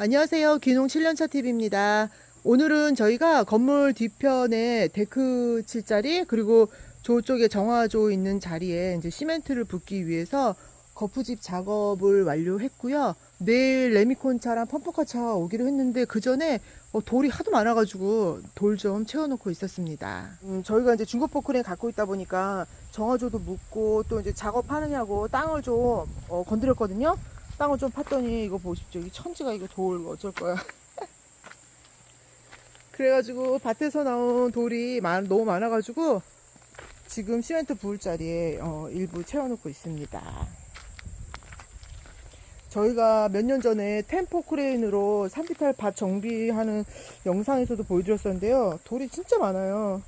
안녕하세요. 귀농 7년차 TV입니다. 오늘은 저희가 건물 뒤편에 데크 칠 자리 그리고 저쪽에 정화조 있는 자리에 이제 시멘트를 붓기 위해서 거푸집 작업을 완료했고요. 내일 레미콘차랑 펌프카차 오기로 했는데 그 전에 어, 돌이 하도 많아가지고 돌 좀 채워놓고 있었습니다. 음, 저희가 이제 중고 포크레인 갖고 있다 보니까 정화조도 묻고 또 이제 작업하느냐고 땅을 좀 어, 건드렸거든요. 땅을 좀 팠더니 이거 보십시오. 이 천지가 이거 돌 어쩔 거야. 그래가지고 밭에서 나온 돌이 많- 너무 많아가지고 지금 시멘트 부을 자리에 어, 일부 채워놓고 있습니다. 저희가 몇 년 전에 템포 크레인으로 산비탈 밭 정비하는 영상에서도 보여드렸었는데요. 돌이 진짜 많아요.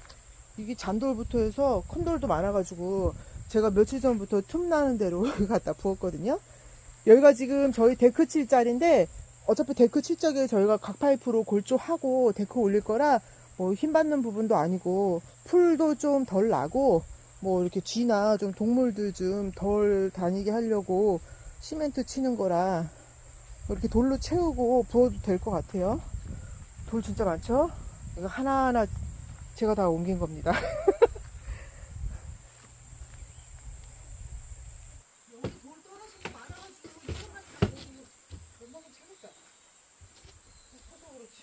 이게 잔돌부터 해서 큰 돌도 많아가지고 제가 며칠 전부터 틈나는 대로 갖다 부었거든요. 여기가 지금 저희 데크 칠 자리인데 어차피 데크 칠 적에 저희가 각 파이프로 골조하고 데크 올릴 거라 뭐 힘 받는 부분도 아니고 풀도 좀 덜 나고 뭐 이렇게 쥐나 좀 동물들 좀 덜 다니게 하려고 시멘트 치는 거라 이렇게 돌로 채우고 부어도 될 것 같아요. 돌 진짜 많죠? 이거 하나하나 제가 다 옮긴 겁니다. 여기 돌 떨어진 거 많아가지고 이것만 다 모으고 웬만하면 채겠다. 커서 그렇지.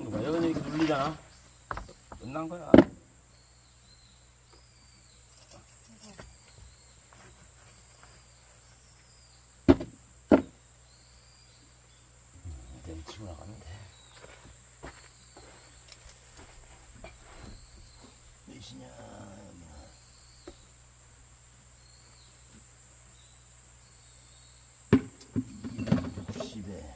이거 봐, 눌리잖아. 끝난 거야. 돼. 몇이냐, 여기는. 이백육십에.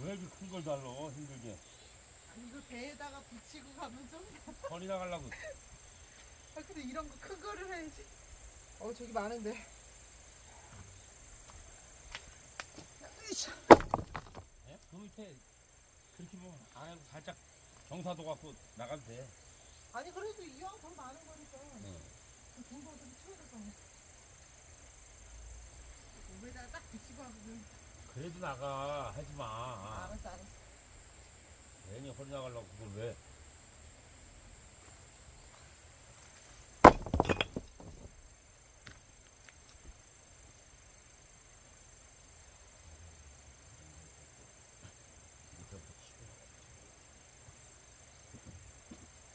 왜 이렇게 큰 걸 달러 힘들게 이거 배에다가 붙이고 가면 좀. 허리 나가려고 아, 근데 이런 거 큰 거를 해야지. 어, 저기 많은데. 으쌰. 예? 그 밑에 그렇게 보면 안에도 살짝 경사도 갖고 나가도 돼 아니, 그래도 이왕 돈 많은 거니까. 네. 돈 벌어도 채워야 되잖아. 몸에다가 딱 붙이고 하면. 그래도 나가 하지 마 알았어, 알았어. 괜히 허리 나가려고 그걸 왜.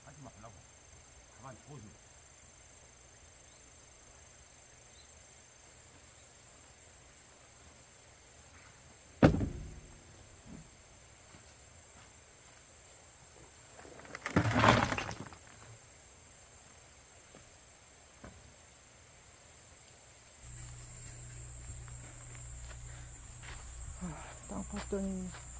하지 말라고 가만히 보지 땅 팠더니 돌.